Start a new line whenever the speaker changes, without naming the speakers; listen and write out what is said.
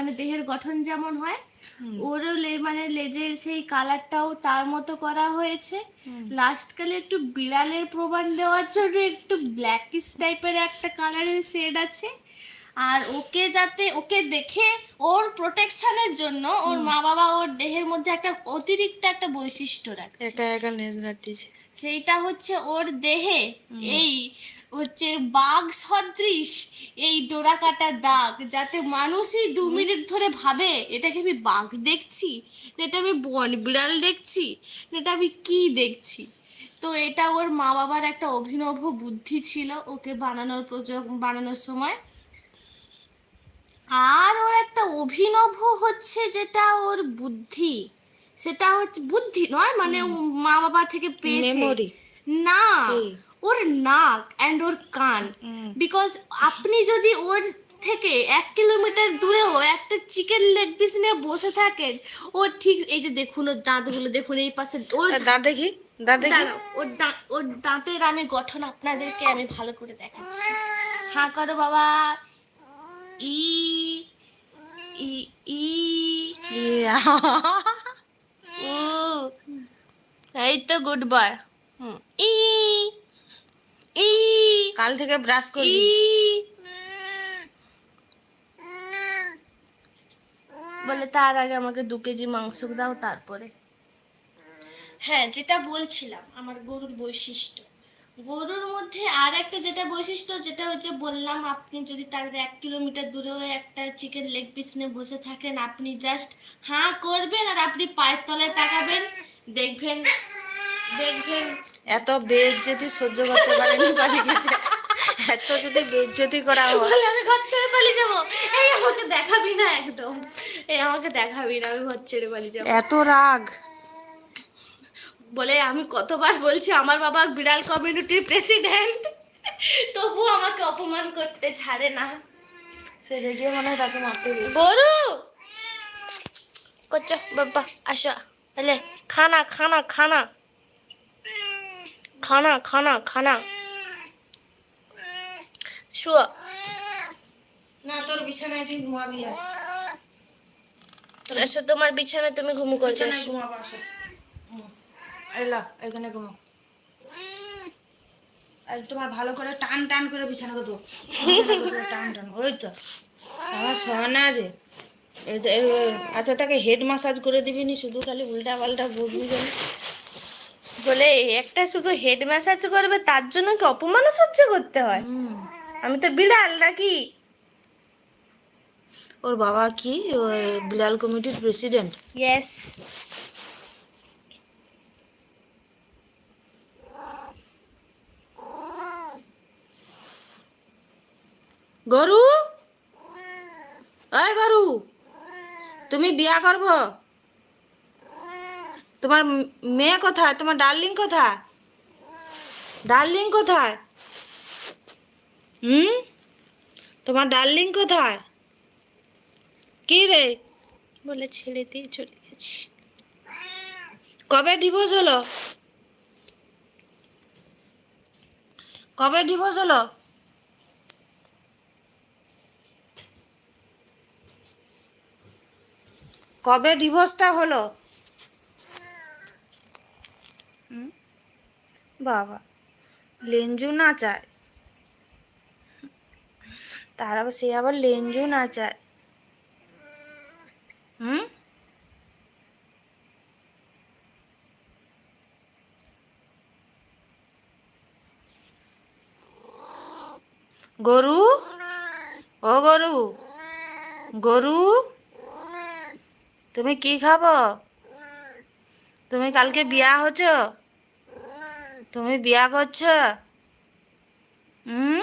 মানে দেহের গঠন যেমন হয় ওরও মানে লেজের সেই কালারটাও তার মতো করা হয়েছে। লাস্টকালে একটু বিড়ালের প্রমাণ দেওয়ার জন্য একটু ব্ল্যাকিশ টাইপের একটা কালারের শেড আছে। আর ওকে যাতে ওকে দেখে ওর প্রোটেকশনের জন্য ওর মা বাবা ওর দেহের মধ্যে একটা অতিরিক্ত একটা বৈশিষ্ট্য রাখছে।
একা একা লেজ রাখতেছে।
সেইটা হচ্ছে ওর দেহে এই হচ্ছে বাঘ সদৃশ এই ডোরা কাটা দাগ যাতে মানুষই দু মিনিট ধরে ভাবে এটাকে আমি বাঘ দেখছি না এটা আমি বন বিড়াল দেখছি না এটা আমি কি দেখছি। তো এটা ওর মা বাবার একটা অভিনব বুদ্ধি ছিল ওকে বানানোর বানানোর সময়। আর ওর একটা অভিনব হচ্ছে যেটা ওর বুদ্ধি সেটা হচ্ছে বুদ্ধি নয় মানে মা বাবা থেকে পেয়েছে. না? ওর নাক অ্যান্ড ওর কান। বিকজ আপনি যদি ওর থেকে এক কিলোমিটার দূরেও একটা চিকেন লেগ পিস নিয়ে বসে থাকেন ও ঠিক এই যে দেখুন ওর দাঁতগুলো দেখুন এই পাশে ওর
দাঁত দেখি দাঁত
ওর দাঁত ওর দাঁতের আমি গঠন আপনাদেরকে আমি ভালো করে দেখাচ্ছি। হাঁ করো বাবা। ই ই ই। ও এই তো গুড বয় ই
কাল থেকে ব্রাশ
ই
করবি।
বলে তার আগে আমাকে দু কেজি মাংস দাও তারপরে। হ্যাঁ যেটা বলছিলাম আমার গরুর বৈশিষ্ট্য। গরুর মধ্যে আর একটা যেটা বৈশিষ্ট্য যেটা হচ্ছে বললাম আপনি যদি তার এক কিলোমিটার দূরেও একটা চিকেন লেগ পিস নিয়ে বসে থাকেন আপনি জাস্ট হাঁ করবেন আর আপনি পায়ের তলায় তাকাবেন দেখবেন
এত বেদ যদি সহ্য করতে পারেনি পালিয়ে গেছে। এত যদি বেদ যদি করা হয়।
বলে আমি ঘর ছেড়ে পালিয়ে যাব? এই আমাকে দেখাবি না একদম। এই আমাকে দেখাবি না আমি ঘর ছেড়ে পালিয়ে যাব।
এত রাগ।
বলে আমি কতবার বলছি আমার বাবা বিড়াল কমিউনিটির প্রেসিডেন্ট তবু আমাকে অপমান করতে ছাড়ে না।
সে রেডিও মনে হয় তাকে মারতে গেছে।
বড়ু! কচ্চা বাবা আসো। এলে খানা খানা খানা। খানা খানা খানা শুয়া
না তোর বিছানায় তুই ঘুমাবি আর।
এসো তোমার বিছানায় তুমি ঘুমু
বিছানায় ঘুমাবো আসো। এলা এখানে ঘুমাও আজ তোমার ভালো করে টান টান করে বিছানা করব টান টান ওই তো। আমার সোনা যে আচ্ছা তাকে হেড মাসাজ করে দিবি নি শুধু খালি উল্টা পাল্টা বলবি
বলে একটা শুধু হেড ম্যাসাজ করবে তার জন্য কি অপমান সহ্য করতে হয়? আমি তো বিড়াল নাকি?
ওর বাবা কি? বিলাল কমিটির প্রেসিডেন্ট?
ইয়েস
গরু? এই গরু তুমি বিয়া করব? তোমার মেয়ে কোথায়? তোমার ডার্লিং কোথায়? ডার্লিং কোথায়? হুম? তোমার ডার্লিং কোথায়? কি রে?
বলে ছেড়ে দিয়ে চলে গেছি।
কবে ডিভোর্স হলো? কবে ডিভোর্স হলো? কবে ডিভোর্সটা হলো? বাবা লেঞ্জু না চায়। তার আবার সে আবার লেঞ্জু না চায়। হুম? গরু? ও গরু গরু, তুমি কি খাব? তুমি কালকে বিয়া হচ্ছ তুমি বিয়া করছ? হুম?